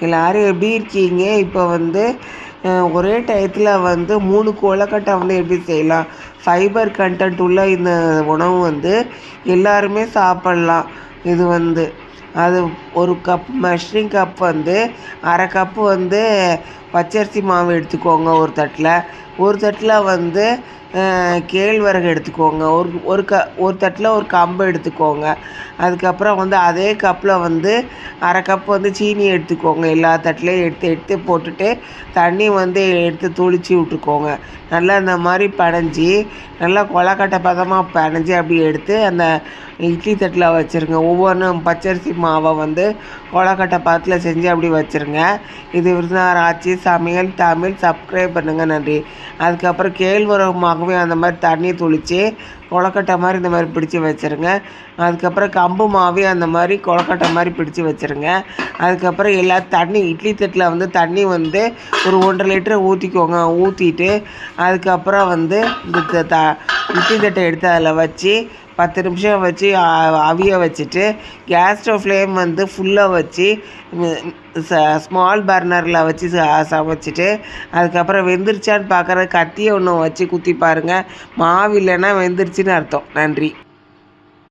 எல்லோரும் எப்படி இருக்கீங்க? இப்போ வந்து ஒரே டயத்தில் வந்து மூணு கோலக்கட்டை வந்து எப்படி செய்யலாம்? ஃபைபர் கண்டென்ட் உள்ள இந்த உணவு வந்து எல்லாருமே சாப்பிட்லாம். இது வந்து அது ஒரு கப் மஷ்ரூம் கப் வந்து அரை கப்பு வந்து பச்சரிசி மாவு எடுத்துக்கோங்க ஒரு தட்டில். ஒரு தட்டில் வந்து கேழ்வரகு எடுத்துக்கோங்க. ஒரு ஒரு க ஒரு தட்டில் ஒரு கம்பு எடுத்துக்கோங்க. அதுக்கப்புறம் வந்து அதே கப்பில் வந்து அரை கப் வந்து சீனி எடுத்துக்கோங்க. எல்லா தட்டிலையும் எடுத்து எடுத்து போட்டுட்டு தண்ணி வந்து எடுத்து துளிச்சு விட்டுக்கோங்க. நல்லா இந்த மாதிரி பனைஞ்சி நல்லா கொலக்கட்டை பதமாக பனைஞ்சி அப்படி எடுத்து அந்த இட்லி தட்டில் வச்சுருங்க. ஒவ்வொன்றும் பச்சரிசி மாவை வந்து கொலக்கட்டை பாத்தில் செஞ்சு அப்படி வச்சுருங்க. இது விருதுநகர் ஆட்சி சமையல் தமிழ் சப்ஸ்கிரைப் பண்ணுங்கள் நன்றி. அதுக்கப்புறம் கேழ்வரகு மாகவே அந்த மாதிரி தண்ணி துளித்து கொலக்கட்டை மாதிரி இந்த மாதிரி பிடிச்சி வச்சுருங்க. அதுக்கப்புறம் கம்பு மாவே அந்த மாதிரி கொலக்கட்டை மாதிரி பிடிச்சி வச்சுருங்க. அதுக்கப்புறம் எல்லா தண்ணி இட்லி தட்டில் வந்து தண்ணி வந்து ஒரு ஒன்றரை லிட்டர் ஊற்றிக்கோங்க ஊற்றிட்டு அதுக்கப்புறம் வந்து இந்த த- இட்லி தட்டை எடுத்து அதில் வச்சு பத்து நிமிஷம் வச்சு அவிய வச்சுட்டு கேஸ் ஸ்டவ் ஃப்ளேம் வந்து ஃபுல்லாக வச்சு ஸ்மால் பர்னரில் வச்சு ச- சமைச்சிட்டு அதுக்கப்புறம் வெந்துருச்சான்னு பார்க்குற கத்தியை ஒன்று வச்சு குத்தி பாருங்கள் மாவு இல்லைன்னா வெந்துருச்சுன்னு அர்த்தம். நன்றி.